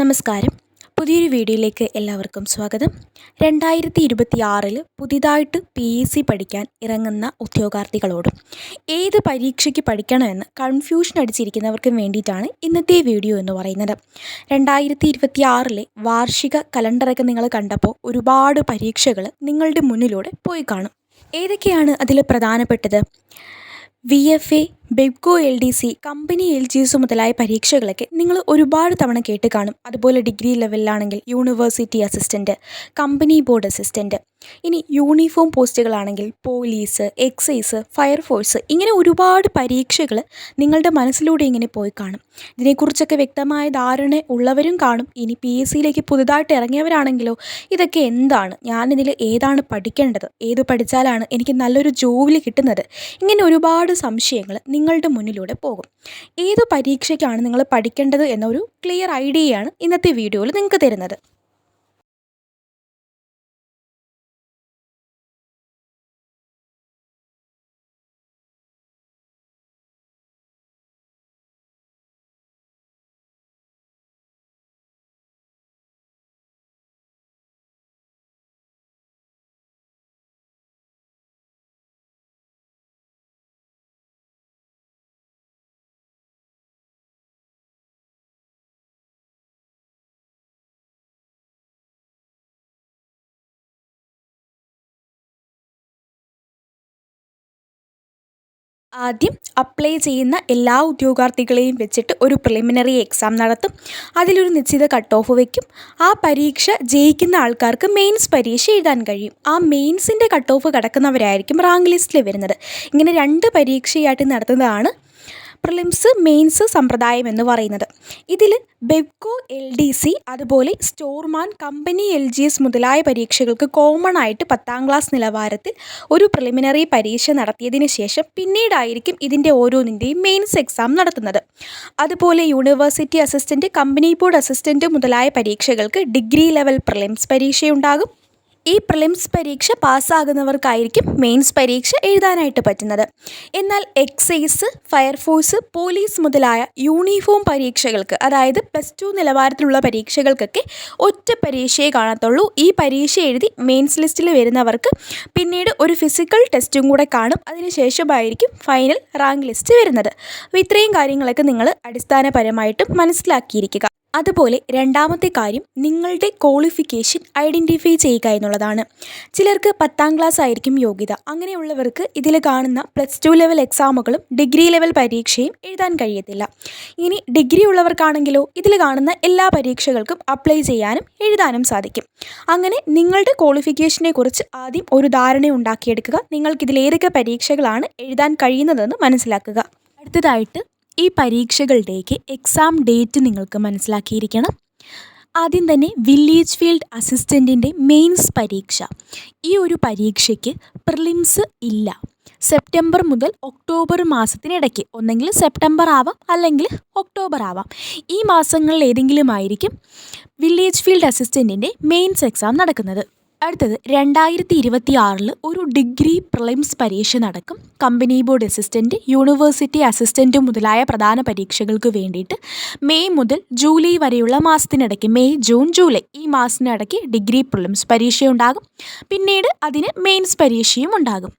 നമസ്കാരം. പുതിയൊരു വീഡിയോയിലേക്ക് എല്ലാവർക്കും സ്വാഗതം. രണ്ടായിരത്തി ഇരുപത്തി ആറിൽ പുതിയതായിട്ട് പി എസ് സി പഠിക്കാൻ ഇറങ്ങുന്ന ഉദ്യോഗാർത്ഥികളോടും ഏത് പരീക്ഷയ്ക്ക് പഠിക്കണമെന്ന് കൺഫ്യൂഷൻ അടിച്ചിരിക്കുന്നവർക്കും വേണ്ടിയിട്ടാണ് ഇന്നത്തെ വീഡിയോ എന്ന് പറയുന്നത്. രണ്ടായിരത്തി ഇരുപത്തി ആറിലെ വാർഷിക കലണ്ടറൊക്കെ നിങ്ങൾ കണ്ടപ്പോൾ ഒരുപാട് പരീക്ഷകൾ നിങ്ങളുടെ മുന്നിലൂടെ പോയി കാണും. ഏതൊക്കെയാണ് അതിൽ പ്രധാനപ്പെട്ടത്? V F A Bevco L D C company L G S മുതലായ പരീക്ഷകളൊക്കെ നിങ്ങൾ ഒരുപാട് തവണ കേട്ട് കാണും. അതുപോലെ degree ലെവലിലാണെങ്കിൽ university assistant company board assistant ഇനി യൂണിഫോം പോസ്റ്റുകളാണെങ്കിൽ പോലീസ് എക്സൈസ് ഫയർഫോഴ്സ് ഇങ്ങനെ ഒരുപാട് പരീക്ഷകൾ നിങ്ങളുടെ മനസ്സിലൂടെ ഇങ്ങനെ പോയി കാണും. ഇതിനെക്കുറിച്ചൊക്കെ വ്യക്തമായ ധാരണ ഉള്ളവരും കാണും. ഇനി പി എസ് സിയിലേക്ക് പുതുതായിട്ട് ഇറങ്ങിയവരാണെങ്കിലോ ഇതൊക്കെ എന്താണ്? ഞാനിതിൽ ഏതാണ് പഠിക്കേണ്ടത്? ഏത് പഠിച്ചാലാണ് എനിക്ക് നല്ലൊരു ജോലി കിട്ടുന്നത്? ഇങ്ങനെ ഒരുപാട് സംശയങ്ങൾ നിങ്ങളുടെ മുന്നിലൂടെ പോകും. ഏത് പരീക്ഷയ്ക്കാണ് നിങ്ങൾ പഠിക്കേണ്ടത് എന്നൊരു ക്ലിയർ ഐഡിയയാണ് ഇന്നത്തെ വീഡിയോയിൽ നിങ്ങൾക്ക് തരുന്നത്. ആദ്യം അപ്ലൈ ചെയ്യുന്ന എല്ലാ ഉദ്യോഗാർത്ഥികളെയും വെച്ചിട്ട് ഒരു പ്രിലിമിനറി എക്സാം നടത്തും. അതിലൊരു നിശ്ചിത കട്ട് ഓഫ് വയ്ക്കും ആ പരീക്ഷ ജയിക്കുന്ന ആൾക്കാർക്ക് മെയിൻസ് പരീക്ഷ എഴുതാൻ കഴിയും. ആ മെയിൻസിന്റെ കട്ട് ഓഫ് കടക്കുന്നവരായിരിക്കും റാങ്ക് ലിസ്റ്റിൽ വരുന്നത്. ഇങ്ങനെ രണ്ട് പരീക്ഷയായിട്ട് നടത്തുന്നതാണ് പ്രിലിംസ് മെയിൻസ് സമ്പ്രദായം എന്ന് പറയുന്നത്. ഇതിൽ ബെബ്കോ എൽ ഡി സി അതുപോലെ storeman company L G S മുതലായ പരീക്ഷകൾക്ക് കോമൺ ആയിട്ട് പത്താം ക്ലാസ് നിലവാരത്തിൽ ഒരു പ്രിലിമിനറി പരീക്ഷ നടത്തിയതിന് ശേഷം പിന്നീടായിരിക്കും ഇതിന്റെ ഓരോന്നിന്റെയും മെയിൻസ് എക്സാം നടത്തുന്നത്. അതുപോലെ university assistant company board assistant മുതലായ പരീക്ഷകൾക്ക് ഡിഗ്രി ലെവൽ പ്രിലിംസ് പരീക്ഷയുണ്ടാകും. ഈ പ്രിലിംസ് പരീക്ഷ പാസ്സാകുന്നവർക്കായിരിക്കും മെയിൻസ് പരീക്ഷ എഴുതാനായിട്ട് പറ്റുന്നത്. എന്നാൽ എക്സൈസ് ഫയർഫോഴ്സ് പോലീസ് മുതലായ യൂണിഫോം പരീക്ഷകൾക്ക് അതായത് പ്ലസ് ടു നിലവാരത്തിലുള്ള പരീക്ഷകൾക്കൊക്കെ ഒറ്റ പരീക്ഷയെ കാണത്തുള്ളൂ. ഈ പരീക്ഷ എഴുതി മെയിൻസ് ലിസ്റ്റിൽ വരുന്നവർക്ക് പിന്നീട് ഒരു ഫിസിക്കൽ ടെസ്റ്റും കൂടെ കാണും. അതിനുശേഷമായിരിക്കും ഫൈനൽ റാങ്ക് ലിസ്റ്റ് വരുന്നത്. അപ്പോൾ ഇത്രയും കാര്യങ്ങളൊക്കെ നിങ്ങൾ അടിസ്ഥാനപരമായിട്ടും മനസ്സിലാക്കിയിരിക്കുക. അതുപോലെ രണ്ടാമത്തെ കാര്യം നിങ്ങളുടെ ക്വാളിഫിക്കേഷൻ ഐഡന്റിഫൈ ചെയ്യുക എന്നുള്ളതാണ്. ചിലർക്ക് പത്താം ക്ലാസ് ആയിരിക്കും യോഗ്യത. അങ്ങനെയുള്ളവർക്ക് ഇതിൽ കാണുന്ന പ്ലസ് ടു ലെവൽ എക്സാമുകളും ഡിഗ്രി ലെവൽ പരീക്ഷയും എഴുതാൻ കഴിയത്തില്ല. ഇനി ഡിഗ്രി ഉള്ളവർക്കാണെങ്കിലോ ഇതിൽ കാണുന്ന എല്ലാ പരീക്ഷകൾക്കും അപ്ലൈ ചെയ്യാനും എഴുതാനും സാധിക്കും. അങ്ങനെ നിങ്ങളുടെ ക്വാളിഫിക്കേഷനെ കുറിച്ച് ആദ്യം ഒരു ധാരണ ഉണ്ടാക്കിയെടുക്കുക. നിങ്ങൾക്കിതിൽ ഏതൊക്കെ പരീക്ഷകളാണ് എഴുതാൻ കഴിയുന്നതെന്ന് മനസ്സിലാക്കുക. അടുത്തതായിട്ട് ഈ പരീക്ഷകളുടെയൊക്കെ എക്സാം ഡേറ്റ് നിങ്ങൾക്ക് മനസ്സിലാക്കിയിരിക്കണം. ആദ്യം തന്നെ വില്ലേജ് ഫീൽഡ് അസിസ്റ്റന്റിന്റെ മെയിൻസ് പരീക്ഷ. ഈ ഒരു പരീക്ഷയ്ക്ക് പ്രിലിംസ് ഇല്ല. സെപ്റ്റംബർ മുതൽ ഒക്ടോബർ മാസത്തിനിടയ്ക്ക് ഒന്നെങ്കിൽ സെപ്റ്റംബർ ആവാം അല്ലെങ്കിൽ ഒക്ടോബർ ആവാം. ഈ മാസങ്ങളിൽ ഏതെങ്കിലും ആയിരിക്കും വില്ലേജ് ഫീൽഡ് അസിസ്റ്റന്റിന്റെ മെയിൻസ് എക്സാം നടക്കുന്നത്. അടുത്തത് രണ്ടായിരത്തി ഇരുപത്തി ആറിൽ ഒരു ഡിഗ്രി പ്രിലിംസ് പരീക്ഷ നടക്കും. Company board assistant university assistant മുതലായ പ്രധാന പരീക്ഷകൾക്ക് വേണ്ടിയിട്ട് മെയ് മുതൽ ജൂലൈ വരെയുള്ള മാസത്തിനിടയ്ക്ക് മെയ് ജൂൺ ജൂലൈ ഈ മാസത്തിനിടയ്ക്ക് ഡിഗ്രി പ്രിലിംസ് പരീക്ഷയുണ്ടാകും. പിന്നീട് അതിന് മെയിൻസ് പരീക്ഷയും ഉണ്ടാകും.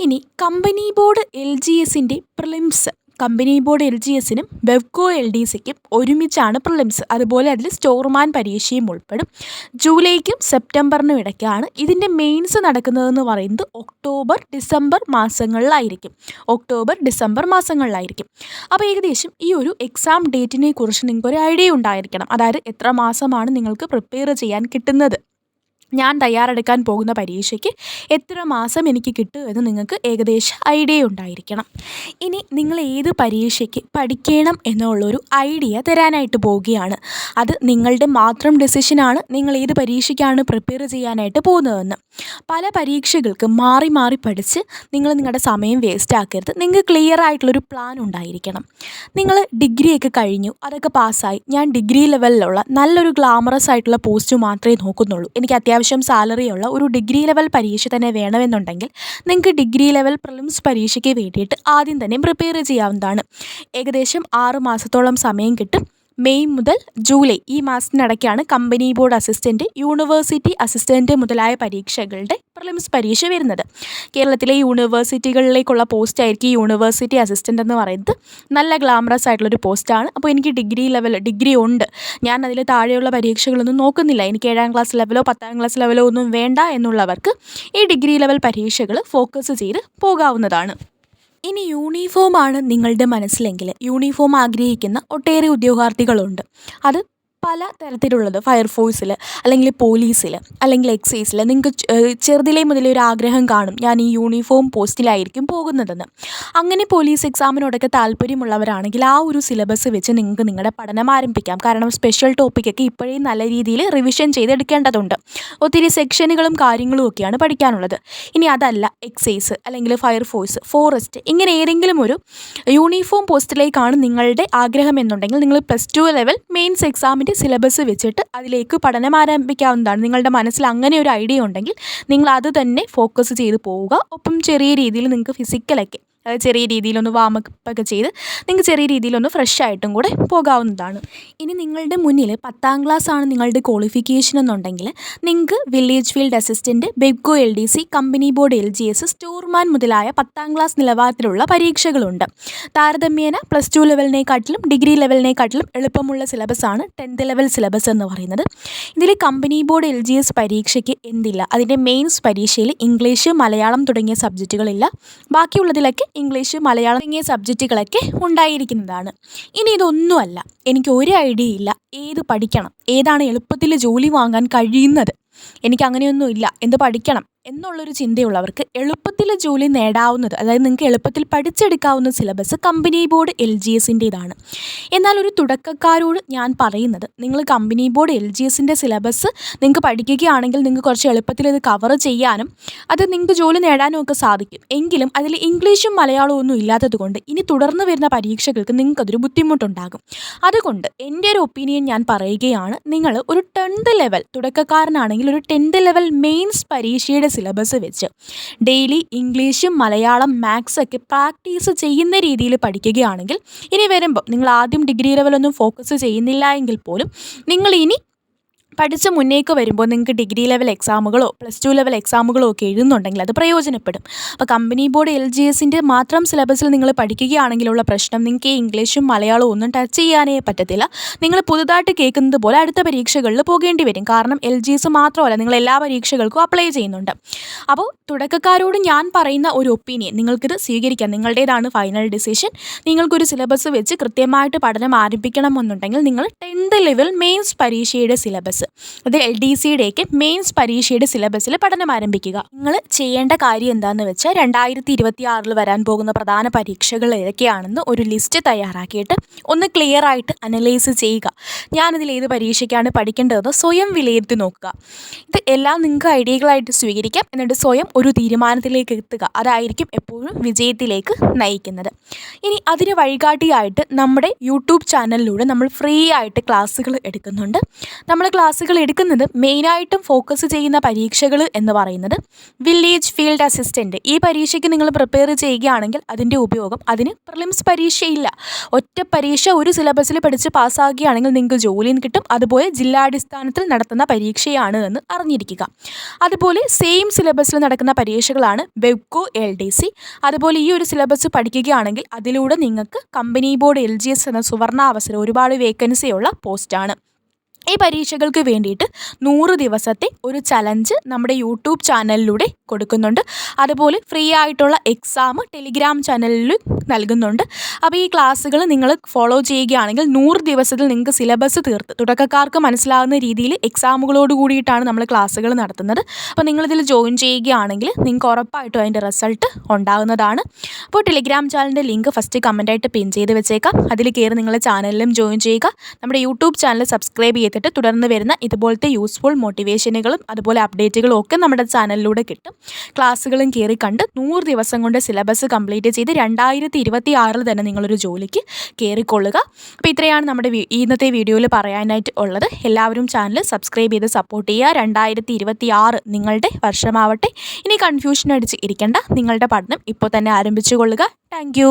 ഇനി കമ്പനി ബോർഡ് എൽ ജി എസിന്റെ prelims company board L G എസിനും വെവ്കോ L D സിക്കും ഒരുമിച്ചാണ് പ്രിലിംസ്. അതുപോലെ അതിൽ സ്റ്റോർമാൻ പരീക്ഷയും ഉൾപ്പെടും. ജൂലൈക്കും സെപ്റ്റംബറിനും ഇടയ്ക്കാണ് ഇതിന്റെ മെയിൻസ് നടക്കുന്നതെന്ന് പറയുന്നത് ഒക്ടോബർ ഡിസംബർ മാസങ്ങളിലായിരിക്കും. ഒക്ടോബർ ഡിസംബർ മാസങ്ങളിലായിരിക്കും. അപ്പോൾ ഏകദേശം ഈ ഒരു എക്സാം ഡേറ്റിനെ കുറിച്ച് നിങ്ങൾക്ക് ഒരു ഐഡിയ ഉണ്ടായിരിക്കണം. അതായത് എത്ര മാസമാണ് നിങ്ങൾക്ക് പ്രിപ്പയർ ചെയ്യാൻ കിട്ടുന്നത്. ഞാൻ തയ്യാറെടുക്കാൻ പോകുന്ന പരീക്ഷയ്ക്ക് എത്ര മാസം എനിക്ക് കിട്ടും എന്ന് നിങ്ങൾക്ക് ഏകദേശം ഐഡിയ ഉണ്ടായിരിക്കണം. ഇനി നിങ്ങൾ ഏത് പരീക്ഷയ്ക്ക് പഠിക്കണം എന്നുള്ളൊരു ഐഡിയ തരാനായിട്ട് പോവുകയാണ്. അത് നിങ്ങളുടെ മാത്രം ഡെസിഷനാണ് നിങ്ങൾ ഏത് പരീക്ഷയ്ക്കാണ് പ്രിപ്പയർ ചെയ്യാനായിട്ട് പോകുന്നതെന്ന്. പല പരീക്ഷകൾക്ക് മാറി മാറി പഠിച്ച് നിങ്ങൾ നിങ്ങളുടെ സമയം വേസ്റ്റ് ആക്കരുത്. നിങ്ങൾക്ക് ക്ലിയർ ആയിട്ടുള്ളൊരു പ്ലാൻ ഉണ്ടായിരിക്കണം. നിങ്ങൾ ഡിഗ്രിയൊക്കെ കഴിഞ്ഞു അതൊക്കെ പാസ്സായി ഞാൻ ഡിഗ്രി ലെവലിലുള്ള നല്ലൊരു ഗ്ലാമറസ് ആയിട്ടുള്ള പോസ്റ്റ് മാത്രമേ നോക്കുന്നുള്ളൂ. എനിക്ക് അത്യാവശ്യം അത്യാവശ്യം സാലറിയുള്ള ഒരു ഡിഗ്രി ലെവൽ പരീക്ഷ തന്നെ വേണമെന്നുണ്ടെങ്കിൽ നിങ്ങൾക്ക് ഡിഗ്രി ലെവൽ പ്രിലിംസ് പരീക്ഷയ്ക്ക് വേണ്ടിയിട്ട് ആദ്യം തന്നെ പ്രിപ്പയർ ചെയ്യാവുന്നതാണ്. ഏകദേശം ആറ് മാസത്തോളം സമയം കിട്ടും. മെയ് മുതൽ ജൂലൈ ഈ മാസത്തിനിടയ്ക്കാണ് company board assistant university assistant മുതലായ പരീക്ഷകളുടെ പ്രിലിംസ് പരീക്ഷ വരുന്നത്. കേരളത്തിലെ യൂണിവേഴ്സിറ്റികളിലേക്കുള്ള പോസ്റ്റ് ആയിരിക്കും യൂണിവേഴ്സിറ്റി അസിസ്റ്റന്റ് എന്ന് പറയുന്നത്. നല്ല ഗ്ലാമറസ് ആയിട്ടുള്ളൊരു പോസ്റ്റാണ് അപ്പോൾ എനിക്ക് ഡിഗ്രി ലെവൽ ഡിഗ്രി ഉണ്ട്. ഞാൻ അതിൽ താഴെയുള്ള പരീക്ഷകളൊന്നും നോക്കുന്നില്ല. എനിക്ക് ഏഴാം ക്ലാസ് ലെവലോ പത്താം ക്ലാസ് ലെവലോ ഒന്നും വേണ്ട എന്നുള്ളവർക്ക് ഈ ഡിഗ്രി ലെവൽ പരീക്ഷകൾ ഫോക്കസ് ചെയ്ത് പോകാവുന്നതാണ്. ഇനി യൂണിഫോമാണ് നിങ്ങളുടെ മനസ്സിലെങ്കിൽ യൂണിഫോം ആഗ്രഹിക്കുന്ന ഒട്ടേറെ ഉദ്യോഗാർത്ഥികളുണ്ട്. അത് പല തരത്തിലുള്ളത് ഫയർഫോഴ്സിൽ അല്ലെങ്കിൽ പോലീസിൽ അല്ലെങ്കിൽ എക്സൈസിൽ നിങ്ങൾക്ക് ചെറുതിലേ മുതലേ ഒരു ആഗ്രഹം കാണും ഞാൻ ഈ യൂണിഫോം പോസ്റ്റിലായിരിക്കും പോകുന്നതെന്ന്. അങ്ങനെ പോലീസ് എക്സാമിനോടൊക്കെ താല്പര്യമുള്ളവരാണെങ്കിൽ ആ ഒരു സിലബസ് വെച്ച് നിങ്ങൾക്ക് നിങ്ങളുടെ പഠനം ആരംഭിക്കാം. കാരണം സ്പെഷ്യൽ ടോപ്പിക്കൊക്കെ ഇപ്പോഴേ നല്ല രീതിയിൽ റിവിഷൻ ചെയ്തെടുക്കേണ്ടതുണ്ട്. ഒത്തിരി സെക്ഷനുകളും കാര്യങ്ങളും ഒക്കെയാണ് പഠിക്കാനുള്ളത്. ഇനി അതല്ല എക്സൈസ് അല്ലെങ്കിൽ ഫയർഫോഴ്സ് ഫോറസ്റ്റ് ഇങ്ങനെ ഏതെങ്കിലും ഒരു യൂണിഫോം പോസ്റ്റിലേക്കാണ് നിങ്ങളുടെ ആഗ്രഹം എന്നുണ്ടെങ്കിൽ നിങ്ങൾ പ്ലസ് ടു ലെവൽ മെയിൻസ് എക്സാമിന്റെ സിലബസ് വെച്ചിട്ട് അതിലേക്ക് പഠനം ആരംഭിക്കാവുന്നതാണ്. നിങ്ങളുടെ മനസ്സിൽ അങ്ങനെ ഒരു ഐഡിയ ഉണ്ടെങ്കിൽ നിങ്ങൾ അത് തന്നെ ഫോക്കസ് ചെയ്ത് പോവുക. ഒപ്പം ചെറിയ രീതിയിൽ നിങ്ങൾക്ക് ഫിസിക്കലൊക്കെ ചെറിയ രീതിയിലൊന്ന് വാമപ്പ് ഒക്കെ ചെയ്ത് നിങ്ങൾക്ക് ചെറിയ രീതിയിലൊന്ന് ഫ്രഷ് ആയിട്ടും കൂടെ പോകാവുന്നതാണ്. ഇനി നിങ്ങളുടെ മുന്നിൽ പത്താം ക്ലാസ് ആണ് നിങ്ങളുടെ ക്വാളിഫിക്കേഷൻ എന്നുണ്ടെങ്കിൽ നിങ്ങൾക്ക് village field assistant Bevco L D C company board L G S storeman മുതലായ പത്താം ക്ലാസ് നിലവാരത്തിലുള്ള പരീക്ഷകളുണ്ട്. താരതമ്യേന പ്ലസ് ടു ലെവലിനെക്കാട്ടിലും ഡിഗ്രി ലെവലിനെക്കാട്ടിലും എളുപ്പമുള്ള സിലബസാണ് ടെൻത്ത് ലെവൽ സിലബസ് എന്ന് പറയുന്നത്. ഇതിൽ company board L G S പരീക്ഷയ്ക്ക് എന്തില്ല? അതിന്റെ മെയിൻസ് പരീക്ഷയിൽ ഇംഗ്ലീഷ് മലയാളം തുടങ്ങിയ സബ്ജക്റ്റുകളില്ല ബാക്കിയുള്ളതിലൊക്കെ ഇംഗ്ലീഷ് മലയാളം തുടങ്ങിയ സബ്ജക്റ്റുകളൊക്കെ ഉണ്ടായിരിക്കുന്നതാണ്. ഇനി ഇതൊന്നുമല്ല. എനിക്ക് ഒരു ഐഡിയ ഇല്ല. ഏത് പഠിക്കണം? ഏതാണ് എളുപ്പത്തിൽ ജോലി വാങ്ങാൻ കഴിയുന്നത്? എനിക്ക് അങ്ങനെയൊന്നുമില്ല എന്ത് പഠിക്കണം? എന്നുള്ളൊരു ചിന്തയുള്ളവർക്ക് എളുപ്പത്തിൽ ജോലി നേടാവുന്നത് അതായത് നിങ്ങൾക്ക് എളുപ്പത്തിൽ പഠിച്ചെടുക്കാവുന്ന syllabus company board L G എസിന്റേതാണ് എന്നാൽ ഒരു തുടക്കക്കാരോട് ഞാൻ പറയുന്നത് നിങ്ങൾ കമ്പനി ബോർഡ് എൽ ജി എസിന്റെ സിലബസ് നിങ്ങൾക്ക് പഠിക്കുകയാണെങ്കിൽ നിങ്ങൾക്ക് കുറച്ച് എളുപ്പത്തിൽ ഇത് കവർ ചെയ്യാനും അത് നിങ്ങൾക്ക് ജോലി നേടാനും ഒക്കെ സാധിക്കും. എങ്കിലും അതിൽ ഇംഗ്ലീഷും മലയാളവും ഒന്നും ഇല്ലാത്തത് കൊണ്ട് ഇനി തുടർന്ന് വരുന്ന പരീക്ഷകൾക്ക് നിങ്ങൾക്കതൊരു ബുദ്ധിമുട്ടുണ്ടാകും. അതുകൊണ്ട് എന്റെ ഒരു ഒപ്പീനിയൻ ഞാൻ പറയുകയാണ് നിങ്ങൾ ഒരു ടെൻത്ത് ലെവൽ തുടക്കക്കാരനാണെങ്കിൽ ഒരു ടെൻത്ത് ലെവൽ മെയിൻസ് പരീക്ഷയുടെ സിലബസ് വെച്ച്. ഡെയിലി ഇംഗ്ലീഷും മലയാളം മാത്സ് ഒക്കെ പ്രാക്ടീസ് ചെയ്യുന്ന രീതിയിൽ പഠിക്കുകയാണെങ്കിൽ ഇനി വരുമ്പോൾ നിങ്ങൾ ആദ്യം ഡിഗ്രി ലെവലൊന്നും ഫോക്കസ് ചെയ്യുന്നില്ല എങ്കിൽ പോലും നിങ്ങൾ ഇനി പഠിച്ച് മുന്നേക്ക് വരുമ്പോൾ നിങ്ങൾക്ക് ഡിഗ്രി ലെവൽ എക്സാമുകളോ പ്ലസ് ടു ലെവൽ എക്സാമുകളോ ഒക്കെ എഴുതുന്നുണ്ടെങ്കിൽ അത് പ്രയോജനപ്പെടും. അപ്പോൾ കമ്പനി ബോർഡ് എൽ ജി എസിന്റെ മാത്രം സിലബസിൽ നിങ്ങൾ പഠിക്കുകയാണെങ്കിലുള്ള പ്രശ്നം നിങ്ങൾക്ക് ഇംഗ്ലീഷും മലയാളവും ഒന്നും ടച്ച് ചെയ്യാനേ പറ്റത്തില്ല. നിങ്ങൾ പുതുതായിട്ട് കേൾക്കുന്നത് പോലെ അടുത്ത പരീക്ഷകളിൽ പോകേണ്ടി വരും. കാരണം എൽ ജി എസ് മാത്രമല്ല നിങ്ങൾ എല്ലാ പരീക്ഷകൾക്കും അപ്ലൈ ചെയ്യുന്നുണ്ട്. അപ്പോൾ തുടക്കക്കാരോട് ഞാൻ പറയുന്ന ഒരു ഒപ്പീനിയൻ നിങ്ങൾക്കിത് സ്വീകരിക്കാം. നിങ്ങളുടേതാണ് ഫൈനൽ ഡിസിഷൻ നിങ്ങൾക്കൊരു സിലബസ് വെച്ച് കൃത്യമായിട്ട് പഠനം ആരംഭിക്കണമെന്നുണ്ടെങ്കിൽ നിങ്ങൾ ടെൻത്ത് ലെവൽ മെയിൻസ് പരീക്ഷയുടെ സിലബസ് അത് എൽ ഡി സിയുടെയൊക്കെ മെയിൻസ് പരീക്ഷയുടെ സിലബസിൽ പഠനം ആരംഭിക്കുക. നിങ്ങൾ ചെയ്യേണ്ട കാര്യം എന്താണെന്ന് വെച്ചാൽ രണ്ടായിരത്തി ഇരുപത്തി ആറിൽ വരാൻ പോകുന്ന പ്രധാന പരീക്ഷകൾ ഏതൊക്കെയാണെന്ന് ഒരു ലിസ്റ്റ് തയ്യാറാക്കിയിട്ട് ഒന്ന് ക്ലിയർ ആയിട്ട് അനലൈസ് ചെയ്യുക. ഞാനിതിൽ ഏത് പരീക്ഷയ്ക്കാണ് പഠിക്കേണ്ടതെന്ന് സ്വയം വിലയിരുത്തി നോക്കുക. ഇത് എല്ലാം നിങ്ങൾക്ക് ഐഡിയകളായിട്ട് സ്വീകരിക്കാം. എന്നിട്ട് സ്വയം ഒരു തീരുമാനത്തിലേക്ക് എത്തുക. അതായിരിക്കും എപ്പോഴും വിജയത്തിലേക്ക് നയിക്കുന്നത്. ഇനി അതിന് വഴികാട്ടിയായിട്ട് നമ്മുടെ യൂട്യൂബ് ചാനലിലൂടെ നമ്മൾ ഫ്രീ ആയിട്ട് ക്ലാസ്സുകൾ എടുക്കുന്നുണ്ട്. നമ്മൾ ക്ലാസ്സുകൾ എടുക്കുന്നത് മെയിനായിട്ടും ഫോക്കസ് ചെയ്യുന്ന പരീക്ഷകൾ എന്ന് പറയുന്നത് വില്ലേജ് ഫീൽഡ് അസിസ്റ്റന്റ് ഈ പരീക്ഷയ്ക്ക് നിങ്ങൾ പ്രിപ്പയർ ചെയ്യുകയാണെങ്കിൽ അതിന്റെ ഉപയോഗം അതിന് പ്രിലിംസ് പരീക്ഷയില്ല ഒറ്റ പരീക്ഷ ഒരു സിലബസിൽ പഠിച്ച് പാസ്സാകുകയാണെങ്കിൽ നിങ്ങൾക്ക് ജോലിയും കിട്ടും. അതുപോലെ ജില്ലാടിസ്ഥാനത്തിൽ നടത്തുന്ന പരീക്ഷയാണ് എന്ന് അറിഞ്ഞിരിക്കുക. അതുപോലെ സെയിം സിലബസിൽ നടക്കുന്ന പരീക്ഷകളാണ് വെബ്കോ എൽ ഡി സി അതുപോലെ ഈ ഒരു സിലബസ് പഠിക്കുകയാണെങ്കിൽ അതിലൂടെ നിങ്ങൾക്ക് company board L G S എന്ന സുവർണ അവസരം ഒരുപാട് വേക്കൻസിയുള്ള പോസ്റ്റാണ് ഈ പരീക്ഷകൾക്ക് വേണ്ടിയിട്ട് നൂറ് ദിവസത്തെ ഒരു ചലഞ്ച് നമ്മുടെ യൂട്യൂബ് ചാനലിലൂടെ കൊടുക്കുന്നുണ്ട്. അതുപോലെ ഫ്രീ ആയിട്ടുള്ള എക്സാം ടെലിഗ്രാം ചാനലിൽ നൽകുന്നുണ്ട്. അപ്പോൾ ഈ ക്ലാസ്സുകൾ നിങ്ങൾ ഫോളോ ചെയ്യുകയാണെങ്കിൽ നൂറ് ദിവസത്തിൽ നിങ്ങൾക്ക് സിലബസ് തീർത്ത് തുടക്കക്കാർക്ക് മനസ്സിലാകുന്ന രീതിയിൽ എക്സാമുകളോട് കൂടിയിട്ടാണ് നമ്മൾ ക്ലാസ്സുകൾ നടത്തുന്നത്. അപ്പോൾ നിങ്ങളിതിൽ ജോയിൻ ചെയ്യുകയാണെങ്കിൽ നിങ്ങൾക്ക് ഉറപ്പായിട്ടും അതിന്റെ റിസൾട്ട് ഉണ്ടാകുന്നതാണ് അപ്പോൾ ടെലിഗ്രാം ചാനലിന്റെ ലിങ്ക് ഫസ്റ്റ് കമന്റായിട്ട് പിൻ ചെയ്ത് വെച്ചേക്കാം. അതിൽ കയറി നിങ്ങളുടെ ചാനലിലും ജോയിൻ ചെയ്യുക. നമ്മുടെ യൂട്യൂബ് ചാനൽ സബ്സ്ക്രൈബ് ചെയ്തിട്ട് തുടർന്ന് വരുന്ന ഇതുപോലത്തെ യൂസ്ഫുൾ മോട്ടിവേഷനുകളും അതുപോലെ അപ്ഡേറ്റുകളും ഒക്കെ നമ്മുടെ ചാനലിലൂടെ കിട്ടും. ക്ലാസ്സുകളും കയറി കണ്ട് നൂറ് ദിവസം കൊണ്ട് സിലബസ് കംപ്ലീറ്റ് ചെയ്ത് രണ്ടായിരത്തി ഇരുപത്തി ആറിൽ തന്നെ നിങ്ങളൊരു ജോലിക്ക് കയറിക്കൊള്ളുക അപ്പോൾ ഇത്രയാണ് നമ്മുടെ ഇന്നത്തെ വീഡിയോയിൽ പറയാനായിട്ട് ഉള്ളത്. എല്ലാവരും ചാനൽ സബ്സ്ക്രൈബ് ചെയ്ത് സപ്പോർട്ട് ചെയ്യുക. രണ്ടായിരത്തി ഇരുപത്തി ആറ് നിങ്ങളുടെ വർഷമാവട്ടെ. ഇനി കൺഫ്യൂഷൻ അടിച്ച് ഇരിക്കേണ്ട. നിങ്ങളുടെ പഠനം ഇപ്പോൾ തന്നെ ആരംഭിച്ചു കൊള്ളുക. താങ്ക്